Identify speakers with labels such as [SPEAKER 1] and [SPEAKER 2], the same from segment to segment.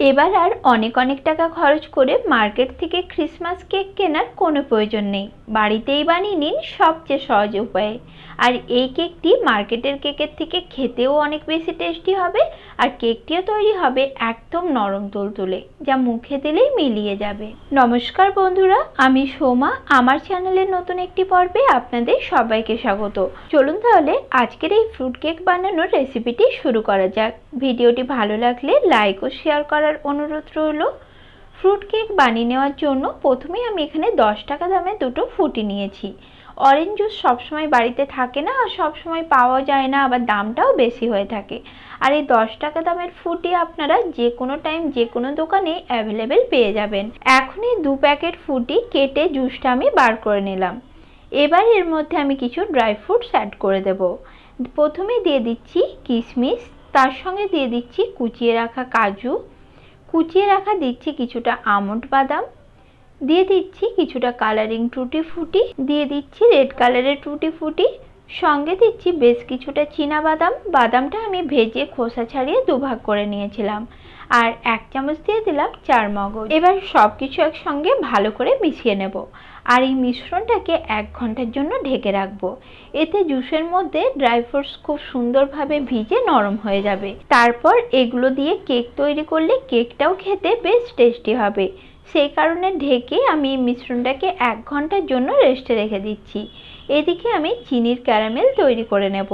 [SPEAKER 1] এবার আর অনেক অনেক টাকা খরচ করে মার্কেট থেকে ক্রিসমাস কেক কেনার কোনো প্রয়োজন নেই। বাড়িতেই বানিয়ে নিন সবচেয়ে সহজ উপায়ে। আর এই কেকটি মার্কেটের কেকের থেকে খেতেও অনেক বেশি টেস্টি হবে আর কেকটিও তৈরি হবে একদম নরম তুলতুলে যা মুখে দিলেই মিলিয়ে যাবে। নমস্কার বন্ধুরা, আমি সোমা, আমার চ্যানেলের নতুন একটি পর্বে আপনাদের সবাইকে স্বাগত। চলুন তাহলে আজকের এই ফ্রুট কেক বানানোর রেসিপিটি শুরু করা যাক। ভিডিওটি ভালো লাগলে লাইক ও শেয়ার করার অনুরোধ রইল। ফ্রুট কেক বানিয়ে নেওয়ার জন্য প্রথমেই আমি এখানে দশ টাকা দামে দুটো ফুটি নিয়েছি। অরেঞ্জ জুস সবসময় বাড়িতে থাকে না আর সবসময় পাওয়া যায় না, আবার দামটাও বেশি হয়ে থাকে। আর এই দশ টাকা দামের ফুটি আপনারা যে কোনো টাইম যে কোনো দোকানে অ্যাভেলেবেল পেয়ে যাবেন। এখনই দু প্যাকেট ফুটি কেটে জুসটা আমি বার করে নিলাম। এবার এর মধ্যে আমি কিছু ড্রাই ফ্রুটস অ্যাড করে দেব। প্রথমে দিয়ে দিচ্ছি কিশমিশ তার সঙ্গে দিয়ে দিচ্ছি কুচিয়ে রাখা কাজু কুচিয়ে রাখা দিচ্ছি কিছুটা আমন্ড বাদাম, দিয়ে দিচ্ছি কিছুটা কালারিং টুটি ফুটি দিয়ে দিচ্ছি রেড কালারের টুটি ফুটি সঙ্গে দিচ্ছি বেশ কিছুটা চীনা বাদাম। বাদামটা আমি ভেজে খোসা ছাড়িয়ে দুভাগ করে নিয়েছিলাম আর এক চামচ দিয়ে দিলাম চার মগজ এবার সব কিছু একসঙ্গে ভালো করে মিশিয়ে নেব। আর এই মিশ্রণটাকে এক ঘণ্টার জন্য ঢেকে রাখব। এতে জুসের মধ্যে ড্রাই ফ্রুটস খুব সুন্দরভাবে ভিজে নরম হয়ে যাবে। তারপর এগুলো দিয়ে কেক তৈরি করলে কেকটাও খেতে বেশ টেস্টি হবে। সেই কারণে ঢেকে আমি এই মিশ্রণটাকে এক ঘণ্টার জন্য রেস্টে রেখে দিচ্ছি। এদিকে আমি চিনির ক্যারামেল তৈরি করে নেব।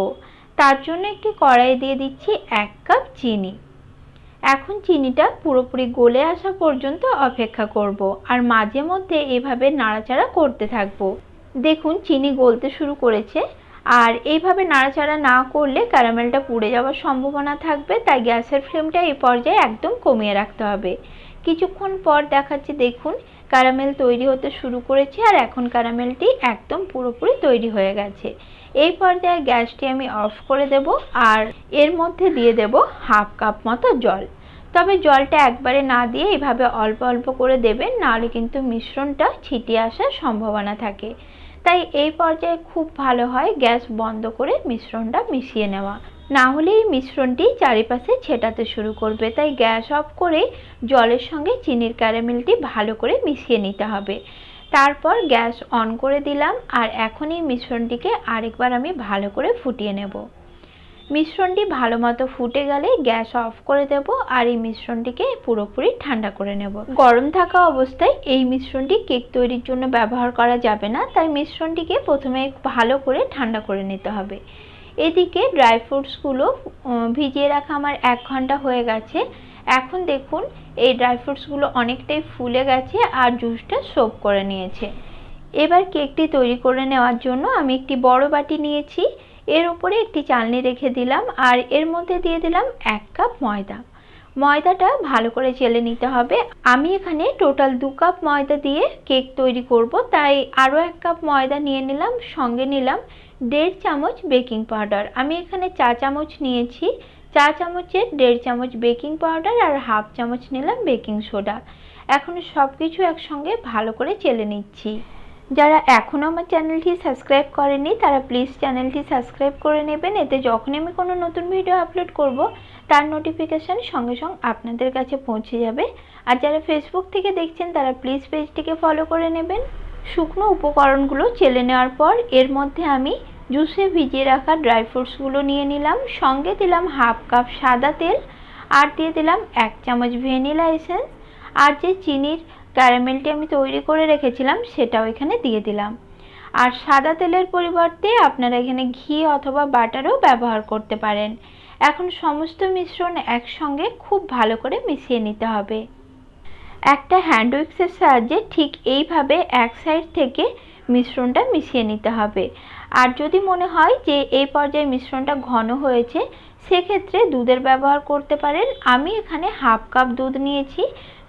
[SPEAKER 1] তার জন্য একটি কড়াই দিয়ে দিচ্ছি এক কাপ চিনি। এখন চিনিটা পুরোপুরি গলে আসা পর্যন্ত অপেক্ষা করব আর মাঝে মধ্যে এভাবে নাড়াচাড়া করতে থাকব। দেখুন, চিনি গলতে শুরু করেছে। আর এইভাবে নাড়াচাড়া না করলে ক্যারামেলটা পুড়ে যাওয়ার সম্ভাবনা থাকবে, তাই গ্যাসের ফ্লেমটা এই পর্যায়ে একদম কমিয়ে রাখতে হবে। কিছুক্ষণ পর দেখাচ্ছে, দেখুন ক্যারামেল তৈরি হতে শুরু করেছে আর এখন ক্যারামেলটি একদম পুরোপুরি তৈরি হয়ে গেছে। এই পর্যায়ে গ্যাসটি আমি অফ করে দেব আর এর মধ্যে দিয়ে দেব হাফ কাপ মতো জল। তবে জলটা একবারে না দিয়ে এইভাবে অল্প অল্প করে দেবেন, নাহলে কিন্তু মিশ্রণটা ছিটিয়ে আসার সম্ভাবনা থাকে। তাই এই পর্যায়ে খুব ভালো হয় গ্যাস বন্ধ করে মিশ্রণটা মিশিয়ে নেওয়া। না হলে এই মিশ্রণটি চারিপাশে ছেটাতে শুরু করবে। তাই গ্যাস অফ করে জলের সঙ্গে চিনির ক্যারামেলটি ভালো করে মিশিয়ে নিতে হবে। তারপর গ্যাস অন করে দিলাম আর এখন এই মিশ্রণটিকে আরেকবার আমি ভালো করে ফুটিয়ে নেব। মিশ্রণটি ভালো মতো ফুটে গেলে গ্যাস অফ করে দেব আর এই মিশ্রণটিকে পুরোপুরি ঠান্ডা করে নেব। গরম থাকা অবস্থায় এই মিশ্রণটি কেক তৈরির জন্য ব্যবহার করা যাবে না, তাই মিশ্রণটিকে প্রথমে ভালো করে ঠান্ডা করে নিতে হবে। এদিকে ড্রাই ফ্রুটসগুলো ভিজিয়ে রাখা আমার এক ঘণ্টা হয়ে গেছে। এখন দেখুন, এই ড্রাই ফ্রুটসগুলো অনেকটাই ফুলে গেছে আর জুসটা সোপ করে নিয়েছে। এবার কেকটি তৈরি করে নেওয়ার জন্য আমি একটি বড় বাটি নিয়েছি। এর উপরে একটি চালনি রেখে দিলাম আর এর মধ্যে দিয়ে দিলাম এক কাপ ময়দা। ময়দাটা ভালো করে চেলে নিতে হবে। আমি এখানে টোটাল দু কাপ ময়দা দিয়ে কেক তৈরি করব। তাই আরও এক কাপ ময়দা নিয়ে নিলাম, সঙ্গে নিলাম দেড় চামচ বেকিং পাউডার আমি এখানে চা চামচ নিয়েছি। চা চামচের দেড় চামচ বেকিং পাউডার আর হাফ চামচ নিলাম বেকিং সোডা এখন সব কিছু একসঙ্গে ভালো করে চেলে নিচ্ছি। যারা এখনও আমার চ্যানেলটি সাবস্ক্রাইব করেনি, তারা প্লিজ চ্যানেলটি সাবস্ক্রাইব করে নেবেন। এতে যখনই আমি কোনো নতুন ভিডিও আপলোড করব তার নোটিফিকেশান সঙ্গে সঙ্গে আপনাদের কাছে পৌঁছে যাবে। আর যারা ফেসবুক থেকে দেখছেন, তারা প্লিজ পেজটিকে ফলো করে নেবেন। শুকনো উপকরণগুলো চেলে নেওয়ার পর, এর মধ্যে আমি জুসে ভিজিয়ে রাখা ড্রাই ফ্রুটসগুলো নিয়ে নিলাম। সঙ্গে দিলাম হাফ কাপ সাদা তেল, আর দিয়ে দিলাম এক চামচ ভ্যানিলা এসেন্স আর যে চিনির ক্যারামেলটি আমি তৈরি করে রেখেছিলাম, সেটাও এখানে দিয়ে দিলাম। আর সাদা তেলের পরিবর্তে আপনারা এখানে ঘি অথবা বাটারও ব্যবহার করতে পারেন। এখন সমস্ত মিশ্রণ একসঙ্গে খুব ভালো করে মিশিয়ে নিতে হবে। একটা হ্যান্ড উইক্সের সাহায্যে ঠিক এইভাবে এক সাইড থেকে মিশ্রণটা মিশিয়ে নিতে হবে। আর যদি মনে হয় যে এই পর্যায়ে মিশ্রণটা ঘন হয়েছে, সেক্ষেত্রে দুধের ব্যবহার করতে পারেন। আমি এখানে হাফ কাপ দুধ নিয়েছি।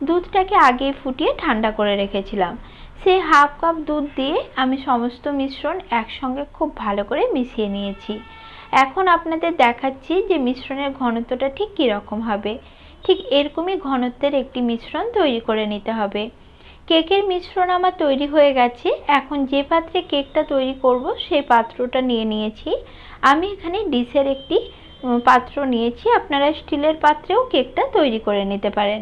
[SPEAKER 1] দুধটাকে আগে ফুটিয়ে ঠান্ডা করে রেখেছিলাম। সেই হাফ কাপ দুধ দিয়ে আমি সমস্ত মিশ্রণ একসঙ্গে খুব ভালো করে মিশিয়ে নিয়েছি। এখন আপনাদের দেখাচ্ছি যে মিশ্রণের ঘনত্বটা ঠিক কীরকম হবে। ঠিক এরকমই ঘনত্বের একটি মিশ্রণ তৈরি করে নিতে হবে। কেকের মিশ্রণ আমার তৈরি হয়ে গেছে। এখন যে পাত্রে কেকটা তৈরি করব সেই পাত্রটা নিয়ে নিয়েছি। আমি এখানে ডিশের একটি পাত্র নিয়েছি। আপনারা স্টিলের পাত্রেও কেকটা তৈরি করে নিতে পারেন।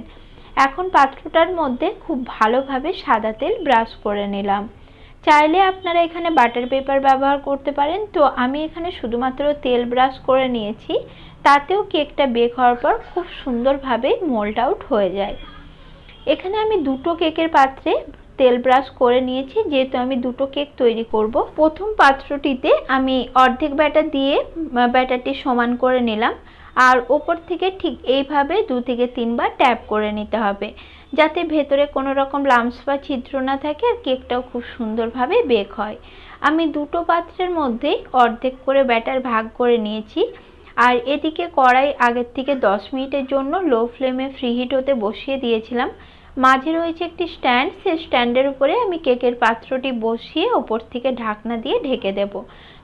[SPEAKER 1] এখন পাত্রটার মধ্যে খুব ভালোভাবে সাদা তেল ব্রাশ করে নিলাম। চাইলে আপনারা এখানে বাটার পেপার ব্যবহার করতে পারেন। তো আমি এখানে শুধুমাত্র তেল ব্রাশ করে নিয়েছি। তাতেও কেকটা বেক হওয়ার পর খুব সুন্দরভাবে মোল্ড আউট হয়ে যায়। এখানে আমি দুটো কেকের পাত্রে তেল ব্রাশ করে নিয়েছি। যেহেতু আমি দুটো কেক তৈরি করব, প্রথম পাত্রটিতে আমি অর্ধেক ব্যাটার দিয়ে ব্যাটারটি সমান করে নিলাম। আর ওপর থেকে ঠিক এইভাবে দু থেকে তিনবার ট্যাপ করে নিতে হবে। যাতে ভেতরে কোনো রকম লামস বা ছিদ্র না থাকে আর কেকটাও খুব সুন্দরভাবে বেক হয়। আমি দুটো পাত্রের মধ্যেই অর্ধেক করে ব্যাটার ভাগ করে নিয়েছি। আর এদিকে কড়াই আগের থেকে দশ মিনিটের জন্য লো ফ্লেমে ফ্রি হিট হতে বসিয়ে দিয়েছিলাম। মাঝে রয়েছে একটি স্ট্যান্ড, সেই স্ট্যান্ডের উপরে আমি কেকের পাত্রটি বসিয়ে ওপর থেকে ঢাকনা দিয়ে ঢেকে দেব।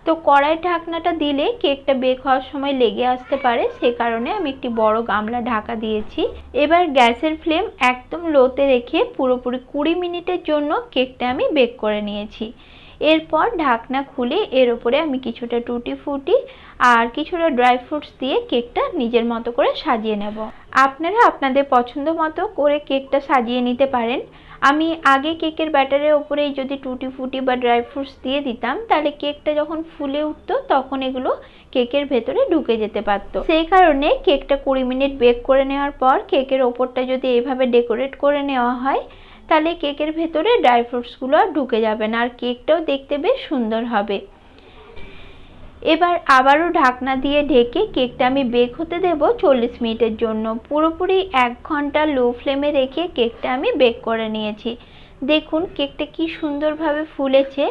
[SPEAKER 1] তো কড়াই ঢাকনাটা দিলে কেকটা বেক হওয়ার সময় লেগে আসতে পারে, সে কারণে আমি একটি বড় গামলা ঢাকা দিয়েছি। এবার গ্যাসের ফ্লেম একদম লোতে রেখে পুরোপুরি কুড়ি মিনিটের জন্য কেকটা আমি বেক করে নিয়েছি। এরপর ঢাকনা খুলে এর ওপরে আমি কিছুটা টুটি ফুটি আর কিছুটা ড্রাই ফ্রুটস দিয়ে কেকটা নিজের মতো করে সাজিয়ে নেব। আপনারা আপনাদের পছন্দ মতো করে কেকটা সাজিয়ে নিতে পারেন। আমি আগে কেকের ব্যাটারের ওপরেই যদি টুটি ফুটি বা ড্রাই ফ্রুটস দিয়ে দিতাম, তাহলে কেকটা যখন ফুলে উঠতো, তখন এগুলো কেকের ভেতরে ঢুকে যেতে পারতো। সেই কারণে কেকটা কুড়ি মিনিট বেক করে নেওয়ার পর, কেকের ওপরটা যদি এইভাবে ডেকোরেট করে নেওয়া হয় তাহলে কেকের ভেতরে ড্রাই ফ্রুটসগুলো আর ঢুকে যাবে না, আর কেকটাও দেখতে বেশ সুন্দর হবে। এবার আবারও ঢাকনা দিয়ে ঢেকে কেকটা আমি বেক হতে দেব চল্লিশ মিনিটের জন্য। পুরোপুরি এক ঘণ্টা লো ফ্লেমে রেখে কেকটা আমি বেক করে নিয়েছি। দেখুন কেকটা কি সুন্দরভাবে ফুলেছে,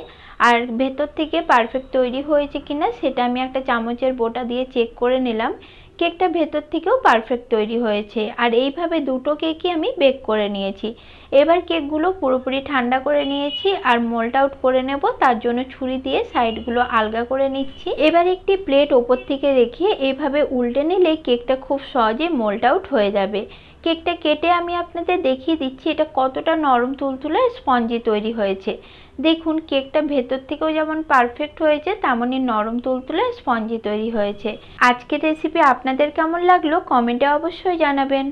[SPEAKER 1] আর ভেতর থেকে পারফেক্ট তৈরি হয়েছে কিনা সেটা আমি একটা চামচের বোটা দিয়ে চেক করে নিলাম। কেকটা ভেতর থেকেও পারফেক্ট তৈরি হয়েছে। আর এইভাবে দুটো কেকই আমি বেক করে নিয়েছি। এবার কেকগুলো পুরোপুরি ঠান্ডা করে নিয়েছি আর মোল্ড আউট করে নেব। তার জন্য ছুরি দিয়ে সাইডগুলো আলগা করে নিচ্ছি। এবার একটি প্লেট ওপর থেকে রেখে এভাবে উল্টে নিলে কেকটা খুব সহজে মোল্ড আউট হয়ে যাবে। কেকটা কেটে আমি আপনাদের দেখিয়ে দিচ্ছি, এটা কতটা নরম তুলতুলে স্পঞ্জি তৈরি হয়েছে। দেখুন, কেকটা ভেতর থেকেও যেমন পারফেক্ট হয়েছে, তেমনই নরম তুলতুলে স্পঞ্জি তৈরি হয়েছে। আজকের রেসিপি আপনাদের কেমন লাগল? কমেন্টে অবশ্যই জানাবেন।